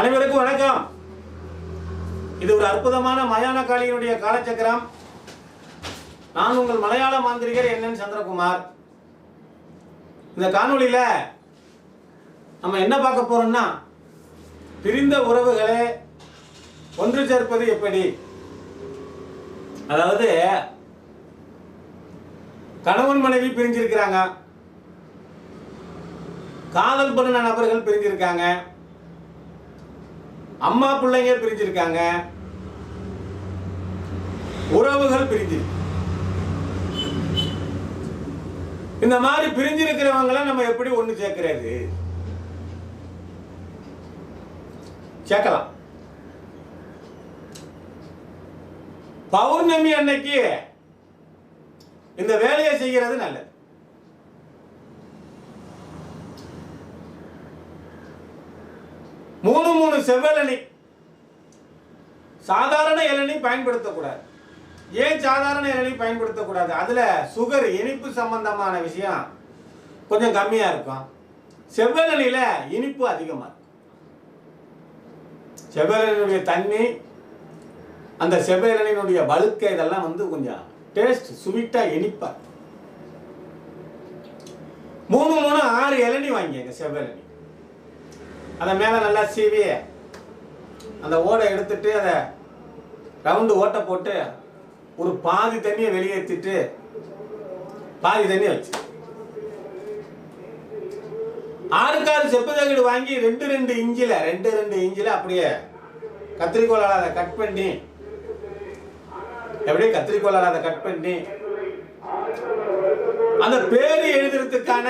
அனைவருக்கும் வணக்கம். இது ஒரு அற்புதமான மயான காளியினுடைய காலச்சக்கரம். நான் உங்கள் மலையாள மாந்திரிகர் என் சந்திரகுமார். இந்த காணொளியில நம்ம என்ன பார்க்க போறோம்னா பிரிந்த உறவுகளை ஒன்று சேர்ப்பது எப்படி? அதாவது கணவன் மனைவி பிரிஞ்சிருக்கிறாங்க. காதல் பண்ணின நபர்கள் பிரிஞ்சிருக்காங்க. அம்மா பிள்ளைங்க பிரிஞ்சிருக்காங்க. உறவுகள் பிரிஞ்சிருக்கு. இந்த மாதிரி பிரிஞ்சிருக்கிறவங்களை நம்ம எப்படி ஒண்ணு சேர்க்கிறது? சேர்க்கலாம். பௌர்ணமி அன்னைக்கு இந்த வேலையை செய்கிறது நல்லது. மூணு மூணு செவ்வலனி சாதாரண இளநீ பயன்படுத்தக்கூடாது. ஏன் சாதாரண இளநீ பயன்படுத்தக்கூடாது? அதில் சுகர் இனிப்பு சம்பந்தமான விஷயம் கொஞ்சம் கம்மியாக இருக்கும். செவ்வலனியில் இனிப்பு அதிகமாக இருக்கும். செவ்வலனுடைய தண்ணி அந்த செவ்வலனினுடைய வழுக்க இதெல்லாம் வந்து கொஞ்சம் டேஸ்ட் ஸ்வீட்டாக இனிப்பா மூணு மூணு ஆறு இளநீ வாங்கிங்க செவ்வலனி அதை மேலே நல்லா சீவி அந்த ஓடை எடுத்துட்டு அதை ரவுண்டு ஓட்டை போட்டு ஒரு பாதி தண்ணியை வெளியேற்றிட்டு பாதி தண்ணியை வச்சு. ஆறுக்கால் செப்பு தகடு வாங்கி ரெண்டு ரெண்டு இஞ்சில ரெண்டு ரெண்டு இஞ்சில அப்படியே கத்திரிக்கோலால் அதை கட் பண்ணி எப்படியே கத்திரிக்கோலால் அதை கட் பண்ணி அந்த பேரு எழுதுறதுக்கான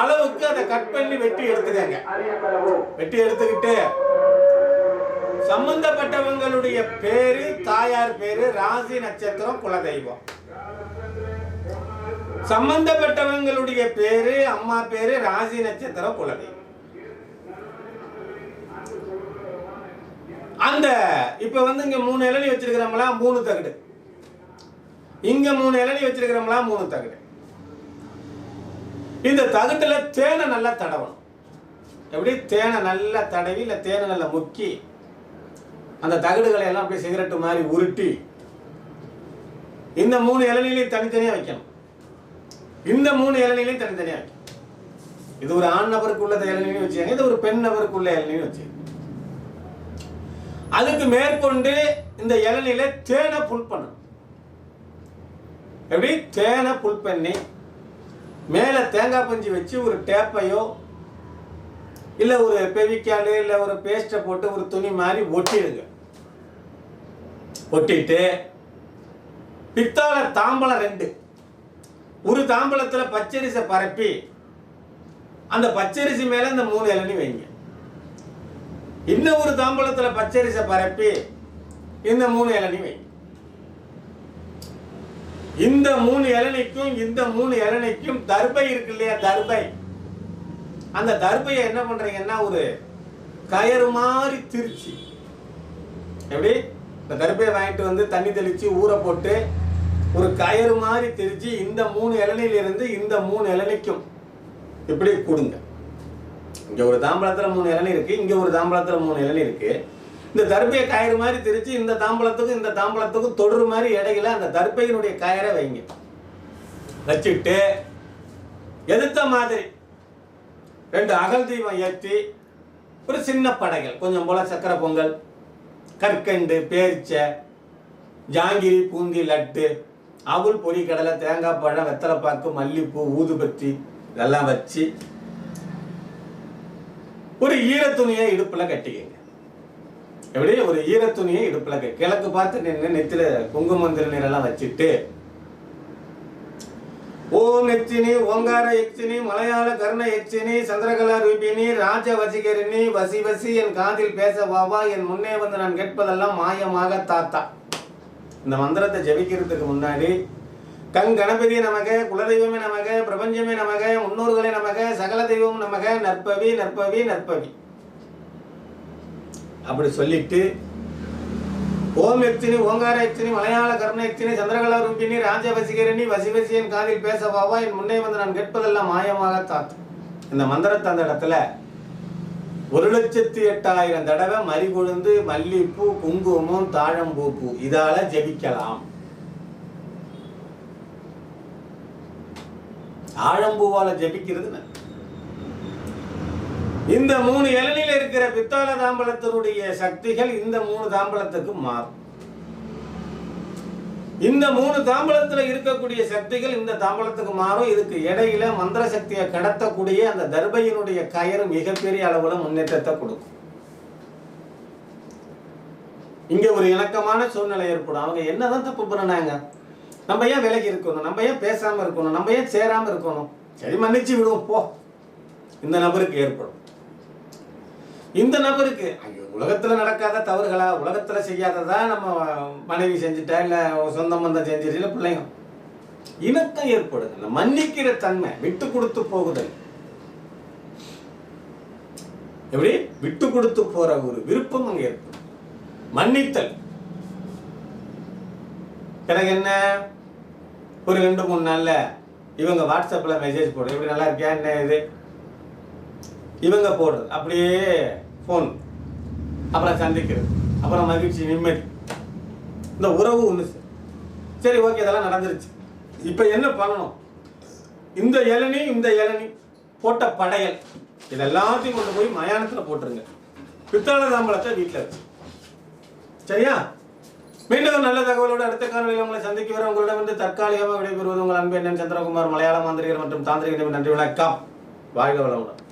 அளவுக்கு அதை கட் பண்ணி வெட்டி எடுத்துக்கங்க. வெட்டி எடுத்துக்கிட்டு சம்பந்தப்பட்டவங்களுடைய பேரு தாயார் பேரு ராசி நட்சத்திரம் குலதெய்வம். சம்பந்தப்பட்டவங்களுடைய பேரு அம்மா பேரு ராசி நட்சத்திரம் குலதெய்வம். அந்த இப்ப வந்து இங்க மூணு இளநி வச்சிருக்கிறோம்ல மூணு தகடு. இங்க மூணு இளநி வச்சிருக்கிறோம்ல மூணு தகடு. இந்த தகட்டுல தேனை நல்லா தடவணும். எப்படி? தேனை நல்லா தடவி இல்லை தேனை நல்லா முக்கி அந்த தகடுகளை எல்லாம் அப்படியே சிகரெட்டு மாதிரி உருட்டி இந்த மூணு இளநிலையும் தனித்தனியாக வைக்கணும். இந்த மூணு இளநிலையும் தனித்தனியாக வைக்கணும். இது ஒரு ஆண் நபருக்கு உள்ள இளநிலையும் வச்சுக்கோங்க. இது ஒரு பெண் நபருக்கு உள்ள இளநிலையும் வச்சுக்கோங்க. அதுக்கு மேற்கொண்டு இந்த இளநிலை தேனை புல் பண்ணணும். எப்படி? தேனை புல் பண்ணி மேலே தேங்காய் பஞ்சு வச்சு ஒரு டேப்பையோ இல்லை ஒரு பெவிக்காலு இல்லை ஒரு பேஸ்ட்டை போட்டு ஒரு துணி மாதிரி ஒட்டிடுங்க. ஒட்டிட்டு பித்தாளை தாம்பலம் ரெண்டு. ஒரு தாம்பலத்தில் பச்சரிசை பரப்பி அந்த பச்சரிசி மேலே இந்த மூணு இளநி வைங்க. இன்னும் ஒரு தாம்பலத்தில் பச்சரிசை பரப்பி இந்த மூணு இளநி வைங்க. இந்த மூணு இளநிக்கும் இந்த மூணு இளநிக்கும் தர்பை இருக்கு இல்லையா தர்பை? அந்த தர்பையை என்ன பண்றீங்கன்னா ஒரு கயறு மாதிரி திருச்சி எப்படி? இந்த தர்பையை வாங்கிட்டு வந்து தண்ணி தெளிச்சு ஊற போட்டு ஒரு கயறு மாதிரி திரிச்சு இந்த மூணு இளநிலிருந்து இந்த மூணு இளநிக்கும் இப்படி கொடுங்க. இங்க ஒரு தாம்பலத்துல மூணு இளநி இருக்கு இங்க ஒரு தாம்பலத்துல மூணு இளநி இருக்கு இந்த தர்பையை கயிறு மாதிரி திரிச்சு இந்த தாம்பலத்துக்கும் இந்த தாம்பலத்துக்கும் தொடர் மாதிரி இடையில அந்த தர்பையினுடைய கயரை வைங்க. வச்சுட்டு எதிர்த்த மாதிரி ரெண்டு அகல் தீபம் ஏற்றி ஒரு சின்ன படைகள் கொஞ்சம் போல சக்கரை பொங்கல் கற்கண்டு பேரிச்சை ஜாங்கிரி பூந்தி லட்டு அவுள் பொறி கடலை தேங்காய் பழம் வெத்தலைப்பாக்கு மல்லிப்பூ ஊதுபத்தி இதெல்லாம் வச்சு ஒரு ஈரத்துணியை இடுப்புல கட்டிக்கங்க. எப்படி ஒரு ஈரத்துணியை துணியை இடுப்பில் கிழக்கு பார்த்து நின்று நெத்தில குங்குமம் நீரெல்லாம் வச்சுட்டு ஓம் எச்சினி ஓங்கார எச்சினி மலையாள கர்ண எச்சினி சந்திரகலா ரூபினி ராஜ வசிகரிணி வசி வசி என் காதில் பேச வாவா என் முன்னே வந்து நான் கேட்பதெல்லாம் மாயமாக தாத்தா. இந்த மந்திரத்தை ஜெபிக்கிறதுக்கு முன்னாடி கங் கணபதி நமக குலதெய்வமே நமக பிரபஞ்சமே நமக முன்னோர்களே நமக சகல தெய்வம் நமக நற்பவி நற்பவி நற்பவி. அப்படி சொல்லிட்டு ஓம் எத்தினி ஓங்கார எத்தினி மலையாள கர்ண எத்தினி சந்திரகலா ரூபினி ராஜவசிகரணி வசிவசியன் காதில் பேச பாவா என் முன்னே வந்து நான் கேட்பதெல்லாம் மாயமாக தாத்து. இந்த மந்திரத்தை அந்த இடத்துல ஒரு லட்சத்தி எட்டாயிரம் தடவை மறிகொழுந்து மல்லிப்பூ குங்குமம் தாழம்பூ பூ இதால ஜெபிக்கலாம். ஆழம்பூவால ஜெபிக்கிறது இந்த மூணு இளநில இருக்கிற பித்தாள தாம்பலத்தினுடைய சக்திகள் இந்த மூணு தாம்பலத்துக்கு மாறும். இந்த மூணு தாம்பலத்துல இருக்கக்கூடிய சக்திகள் இந்த தாம்பலத்துக்கு மாறும். இதுக்கு இடையில மந்திர சக்தியை கடத்தக்கூடிய அந்த தர்பையினுடைய கயறு மிகப்பெரிய அளவுல முன்னேற்றத்தை கொடுக்கும். இங்க ஒரு இணக்கமான சூழ்நிலை ஏற்படும். அவங்க என்னதான் தப்பு பண்ணினாங்க? நம்ம ஏன் விலகி இருக்கணும்? நம்ம ஏன் பேசாம இருக்கணும்? நம்ம ஏன் சேராம இருக்கணும்? சரி மன்னிச்சு விடுவோம். போ. இந்த நபருக்கு ஏற்படும். இந்த நபருக்கு ஐயோ உலகத்துல நடக்காத தவறுகளா உலகத்துல செய்யாததா நம்ம மனைவி செஞ்சுட்டா இல்ல சொந்த பந்தம் செஞ்சிருச்சு இல்ல பிள்ளைங்க. இணக்கம் ஏற்படுது. மன்னிக்கிற தன்மை விட்டு கொடுத்து போகுதல். எப்படி? விட்டு கொடுத்து போற ஒரு விருப்பம் அங்க ஏற்படும். மன்னித்தல். எனக்கு என்ன? ஒரு ரெண்டு மூணு நாள்ல இவங்க வாட்ஸ்அப்ல மெசேஜ் போடுறேன் இப்படி நல்லா இருக்கியா? என்ன இது? இவங்க போடுறது அப்படியே ஃபோன் அப்புறம் சந்திக்கிறது. அப்புறம் மகிழ்ச்சி நிம்மதி. இந்த உறவு ஒன்று சரி. ஓகே இதெல்லாம் நடந்துருச்சு. இப்போ என்ன பண்ணணும்? இந்த இளநி இந்த இளநி போட்ட படையல். இதெல்லாத்தையும் கொண்டு போய் மயானத்தில் போட்டுருங்க. பித்தளை தாம்பலத்தை வீட்டில் வச்சு. சரியா? மீண்டும் ஒரு நல்ல தகவலோடு அடுத்த காணொலியில் உங்களை சந்திக்க வர உங்களிடம் வந்து தற்காலிகமாக விடைபெறுவது உங்கள் அன்பு என்ன சந்திரகுமார் மலையாள மாந்திரிகர் மற்றும் தாந்திரிகரிடம் நன்றி வணக்கம். வாழ்க வளமுடன்.